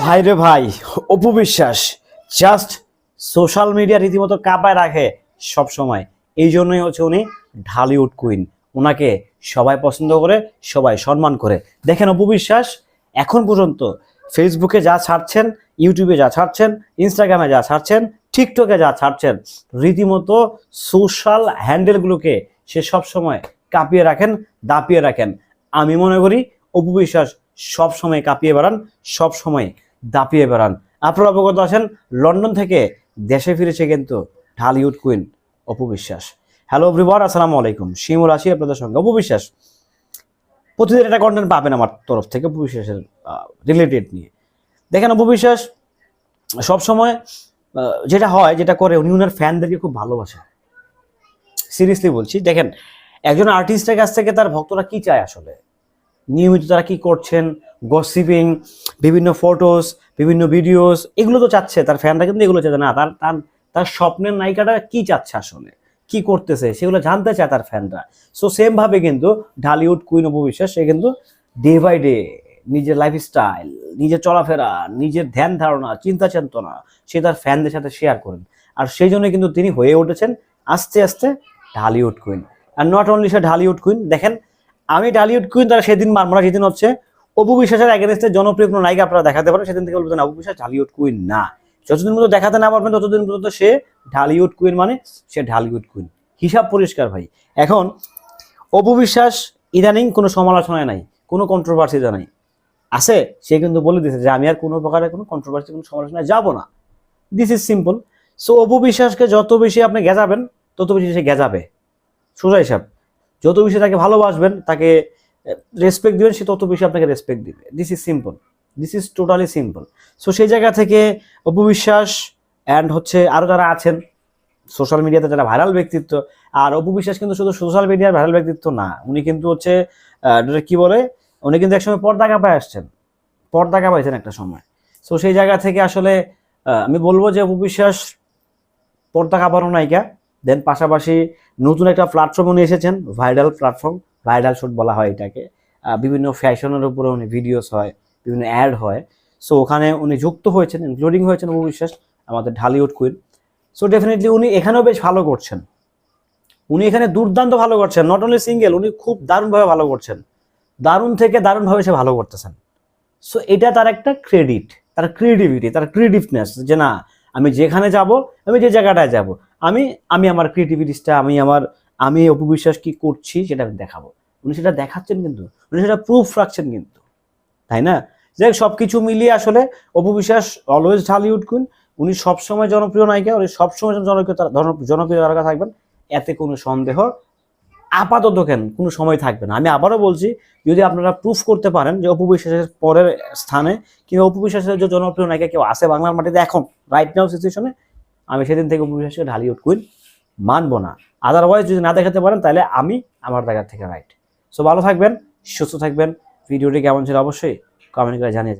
ভাই রে ভাই Apu Biswas just social media রীতিমতো কাঁপায় রাখে সব সময় এই জন্যই হচ্ছে উনি ঢালিউড কুইন ওনাকে সবাই পছন্দ করে সবাই সম্মান করে। দেখেন অপু বিশ্বাস এখন পর্যন্ত ফেসবুকে যা ছাড়ছেন ইউটিউবে যা ছাড়ছেন ইনস্টাগ্রামে যা ছাড়ছেন টিকটকে যা ছাড়ছেন রীতিমতো সোশ্যাল হ্যান্ডেলগুলোকে সে সব সময় কাঁপিয়ে রাখেন দাপিয়ে রাখেন। আমি মনে করি অপু বিশ্বাস সব সময় কাঁপিয়ে বেড়ান, সব সময় দাপিয়ে বেড়ান। আপনারা অবগত আছেন, লন্ডন থেকে দেশে ফিরেছে কিন্তু Dhallywood queen Apu Biswas. Hello everyone, আসসালামু আলাইকুম। শিমুল আসি আপনাদের সঙ্গে। অপু বিশ্বাস, প্রতিদিন একটা কন্টেন্ট পাবেন আমার তরফ থেকে অপু বিশ্বাসের রিলেটেড নিয়ে। দেখেন অপু বিশ্বাস সবসময় যেটা হয়, যেটা করে, উনি ওনার ফ্যানদেরকে খুব ভালোবাসেন সিরিয়াসলি বলছি, দেখেন, একজন আর্টিস্টের কাছ থেকে তার ভক্তরা কি চায় আসলে? নিয়মিত তারা কি করছেন? গসিপিং বিভিন্ন ফটোস বিভিন্ন ভিডিওস এগুলো তো চাচ্ছে। তার ফ্যানরা কিন্তু এগুলো চাচ্ছে না। তার তার তার স্বপ্নের নায়িকাটা কি চাচ্ছে আসলে? কি করতেছে? সেগুলো জানতে চায় তার ফ্যানরা সো সেম ভাবে কিন্তু ঢালিউড কুইন অপবিশ্বাস সে কিন্তু ডে বাই ডে নিজের লাইফস্টাইল নিজের চলাফেরা, নিজের ধ্যান ধারণা, চিন্তা চেতনা, সে তার ফ্যানদের সাথে শেয়ার করেন। আর সেই জন্য কিন্তু তিনি হয়ে উঠেছেন আস্তে আস্তে ঢালিউড কুইন আর নট অনলি সে ঢালিউড কুইন দেখেন আমি ঢালিউড কুইন তারা সেদিন মানবো না সেদিন হচ্ছে অপু বিশ্বাসের এগেনস্টে জনপ্রিয় কোনো নায়িকা আপনারা দেখাতে পারেন। সেদিন থেকে বলবেন অপু বিশ্বাস ঢালিউড কুইন না। যতদিন পর্যন্ত দেখাতে না পারবেন, ততদিন পর্যন্ত সে ঢালিউড কুইন মানে সে ঢালিউড কুইন। হিসাব পরিষ্কার ভাই। এখন, অপু বিশ্বাস ইদানিং কোনো সমালোচনায় নাই, কোনো কন্ট্রোভার্সি নাই। আছে, সে কিন্তু বলে দিয়েছে যে আমি আর কোনো প্রকারের কোনো কন্ট্রোভার্সি কোনো সমালোচনায় যাব না। This is simple so Apu বিশ্বাসকে যত বেশি আপনি গেজাবেন, তত বেশি সে গেজাবে। সোজা হিসাব। যত বেশি তাকে ভালোবাসবেন, তাকে রেসপেক্ট দিবেন, সে তত বেশি আপনাকে রেসপেক্ট দিবে। This is simple this is totally simple so সেই জায়গা থেকে অপবিশ্বাস অ্যান্ড হচ্ছে আরও যারা আছেন সোশ্যাল মিডিয়াতে যারা ভাইরাল ব্যক্তিত্ব, আর অপবিশ্বাস কিন্তু শুধু সোশ্যাল মিডিয়ার ভাইরাল ব্যক্তিত্ব না, উনি কিন্তু হচ্ছে কি বলে? উনি কিন্তু একসময় পর্দা কাঁপায় আসছেন। পর্দা কাঁপাইছেন একটা সময়। সো সেই জায়গা থেকে আসলে আমি বলব যে অপবিশ্বাস পর্দা কাঁপানো নায়িকা। দেন পাশাপাশি নতুন একটা প্ল্যাটফর্ম উনি এসেছেন ভাইরাল প্ল্যাটফর্ম ভাইরাল শুট বলা হয় এটাকে। বিভিন্ন ফ্যাশনের উপরে উনি ভিডিওস হয়, বিভিন্ন অ্যাড হয়। সো ওখানে উনি যুক্ত হয়েছেন ইনক্লুডিং হয়েছেন অপু বিশ্বাস আমাদের ঢালিউড কুইন সো ডেফিনেটলি উনি এখানেও বেশ ভালো করছেন। উনি এখানে দুর্দান্ত ভালো করছেন। নট অনলি সিঙ্গেল উনি খুব দারুণভাবে ভালো করছেন। দারুণ থেকে দারুণভাবে সে ভালো করতেছেন। সো এটা তার একটা ক্রেডিট তার ক্রিয়েটিভিটি তার ক্রিয়েটিভনেস যে না আমি যেখানে যাব, আমি যে জায়গাটায় যাব, আমি আমি আমার ক্রিয়েটিভিটিসটা আমি আমার, আমি অপবিশ্বাস কি করছি সেটা আমি দেখাবো। উনি সেটা দেখাচ্ছেন কিন্তু, উনি সেটা প্রুফ রাখছেন কিন্তু, তাই না? যাই সব কিছু মিলিয়ে আসলে অপবিশ্বাস অলওয়েজ ঢালিউড কুইন উনি সবসময় জনপ্রিয় নায়িকা, উনি সবসময় জনপ্রিয় জনপ্রিয় তারকা থাকবেন, এতে কোনো সন্দেহ আপাতত কেন? কোনো সময় থাকবে না। আমি আবারও বলছি, যদি আপনারা প্রুফ করতে পারেন যে অপু বিশ্বাসের পরের স্থানে কিংবা অপু বিশ্বাসের যে জনপ্রিয় নায়িকা কেউ আছে বাংলার মাটিতে এখন রাইট নাও সিচুয়েশনে আমি সেদিন থেকে অপু বিশ্বাসকে ঢালিউড কুইন মানবো না। আদারওয়াইজ যদি না দেখাতে পারেন, তাহলে আমি আমার জায়গা থেকে রাইট সো ভালো থাকবেন, সুস্থ থাকবেন। ভিডিওটি কেমন ছিল অবশ্যই কমেন্ট করে জানিয়ে।